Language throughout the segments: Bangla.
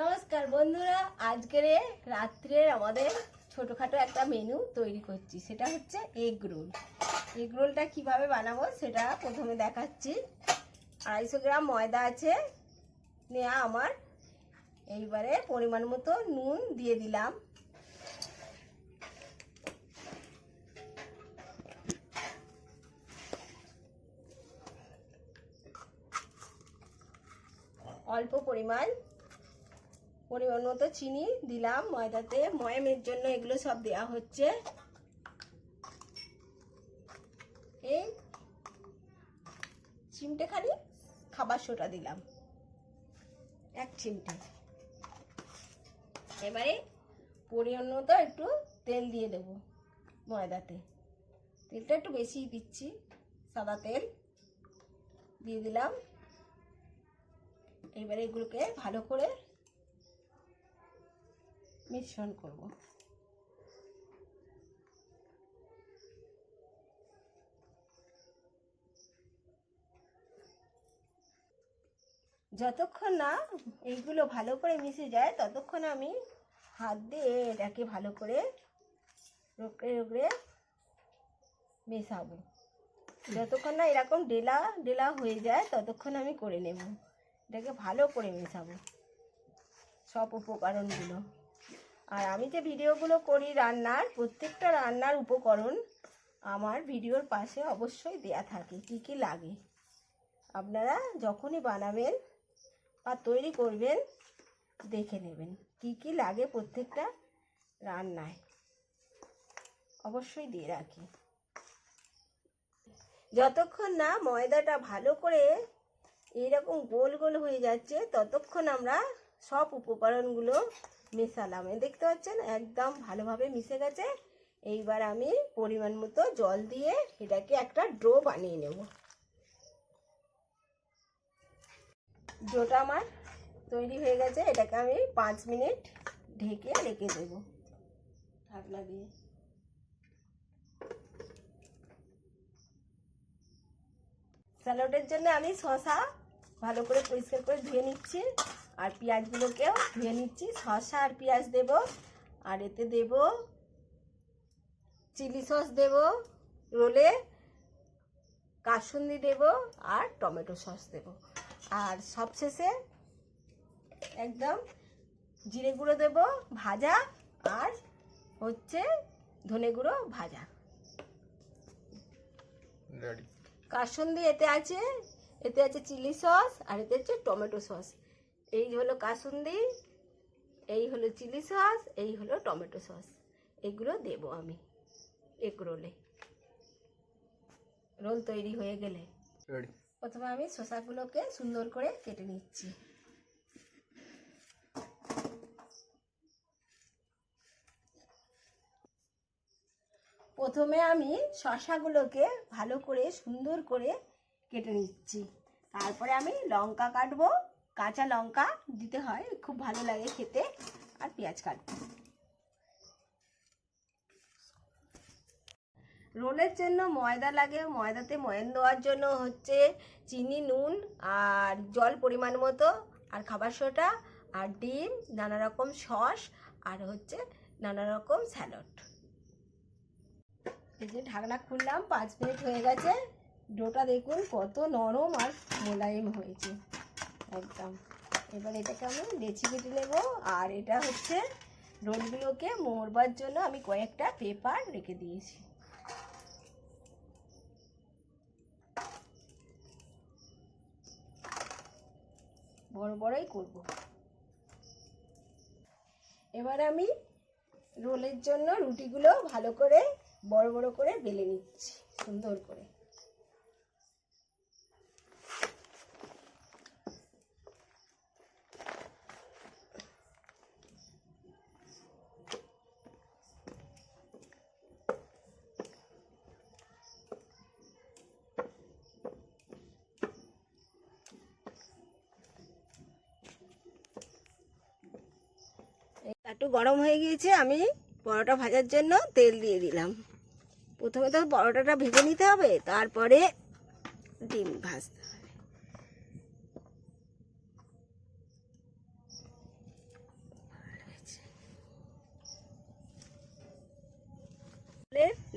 নমস্কার বন্ধুরা, আজকের রাত্রের আমাদের ছোটোখাটো একটা মেনু তৈরি করছি। সেটা হচ্ছে এগ রোল এগ রোলটা কীভাবে বানাবো সেটা প্রথমে দেখাচ্ছি। আড়াইশো গ্রাম ময়দা আছে নেওয়া আমার। এইবারে পরিমাণ মতো নুন দিয়ে দিলাম। অল্প পরিমাণ পরিমাণ মতো চিনি দিলাম, ময়দাতে। ময়ামের জন্য এগুলো সব দেওয়া হচ্ছে। এই চিমটে খালি খাবার সোটা দিলাম। এক চিমটে। এবারে পরিমাণ মতো একটু তেল দিয়ে দেব ময়দাতে। তেলটা একটু বেশি দিচ্ছি, সাদা তেল দিয়ে দিলাম। এবারে এগুলোকে ভালো করে মিশ্রণ করব। যতক্ষণ না এইগুলো ভালো করে মিশে যায়, ততক্ষণ আমি হাত দিয়ে এটাকে ভালো করে রোগড়ে রোগড়ে মেশাবো। যতক্ষণ না এরকম ডেলা ডেলা হয়ে যায়, ততক্ষণ আমি করে নেব। এটাকে ভালো করে মেশাবো। সব উপকরণগুলো। আর আমি যে ভিডিওগুলো করি রান্নার, প্রত্যেকটা রান্নার উপকরণ আমার ভিডিওর পাশে অবশ্যই দেয়া থাকে, কি কি লাগে। আপনারা যখনই বানাবেন বা তৈরি করবেন, দেখে নেবেন কি কি লাগে প্রত্যেকটা রান্নায়। অবশ্যই দিয়ে রাখি। যতক্ষণ না ময়দাটা ভালো করে এইরকম গোল গোল হয়ে যাচ্ছে, ততক্ষণ আমরা সব উপকরণগুলো মেশালাম। দেখতে পাচ্ছেন, একদম ভালোভাবে মিশে গেছে। এইবার আমি পরিমাণ মতো জল দিয়ে এটাকে একটা ড্রো বানিয়ে নেব। ডোটা আমার তৈরি হয়ে গেছে। এটাকে আমি পাঁচ মিনিট ঢেকে রেখে দেবো। ঢাকনা দিয়ে। স্যালাডের জন্য আমি শশা ভালো করে পরিষ্কার করে ধুয়ে নিচ্ছি। আর পেঁয়াজগুলোকেও ধুয়ে নিচ্ছি। শশা আর পেঁয়াজ দেব। আর এতে দেব চিলি সস দেব। রোলে কাসুন্দি দেব আর টমেটো সস দেব। আর সবশেষে একদম জিরে গুঁড়ো দেব ভাজা আর হচ্ছে ধনে গুঁড়ো ভাজা। কাসুন্দি এতে আছে এতে আছে চিলি সস আর এতে হচ্ছে টমেটো সস। এই হলো কাসুন্দি এই হলো চিলি সস এই হলো টমেটো সস। এগুলো দেব আমি এগ রোলে। রোল তৈরি হয়ে গেলে প্রথমে আমি শসাগুলোকে সুন্দর করে কেটে নিচ্ছি। প্রথমে আমি শসাগুলোকে ভালো করে সুন্দর করে কেটে নিচ্ছি। তারপরে আমি লঙ্কা কাটবো। কাঁচা লঙ্কা দিতে হয়, খুব ভালো লাগে খেতে। আর পেঁয়াজ কাটবো। রোলের জন্য ময়দা লাগে। ময়দাতে ময়ন দেওয়ার জন্য হচ্ছে চিনি, নুন আর জল পরিমাণ মতো আর খাবার সোটা আর ডিম, নানা রকম সস আর হচ্ছে নানা রকম স্যালাড। এই যে ঢাকনা খুললাম, পাঁচ মিনিট হয়ে গেছে। ডোটা দেখুন, কত নরম আর মোলায়েম হয়েছে। একদম। এবার এটাকে আমি লেচি কেটে নেব, আর এটা হচ্ছে রোলগুলোকে মোড়বার জন্য আমি কয়েকটা পেপার রেখে দিয়েছি। বড় বড়ই করব। এবার আমি রোলের জন্য রুটিগুলো ভালো করে, বড় বড় করে বেলে নিচ্ছি, সুন্দর করে। একটু গরম হয়ে গিয়েছে, আমি পরোটা ভাজার জন্য তেল দিয়ে দিলাম। প্রথমে তো পরোটাটা ভেজে নিতে হবে, তারপরে ডিম ভাজতে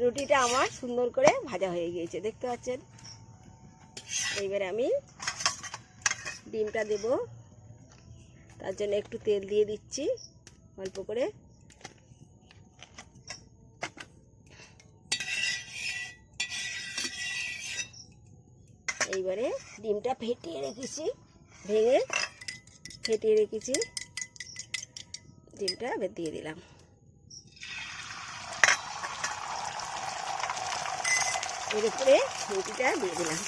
রুটিটা আমার সুন্দর করে ভাজা হয়ে গিয়েছে, দেখতে পাচ্ছেন? এইবার আমি ডিমটা দেব, তার জন্য একটু তেল দিয়ে দিচ্ছি। অল্প করে। এইবারে ডিমটা ফেটিয়ে রেখেছি, ভেঙে ফেটিয়ে রেখেছি। ডিমটা দিয়ে দিলাম। এর উপরে রুটিটা দিয়ে দিলাম।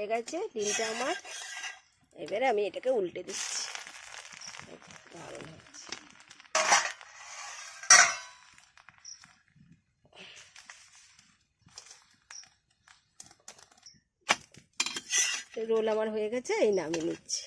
হয়ে গেছে, ডিমটা আমার। এবারে আমি এটাকে উল্টে দিচ্ছি। হচ্ছে রোল আমার হয়ে গেছে, এই নামিয়ে নিচ্ছি।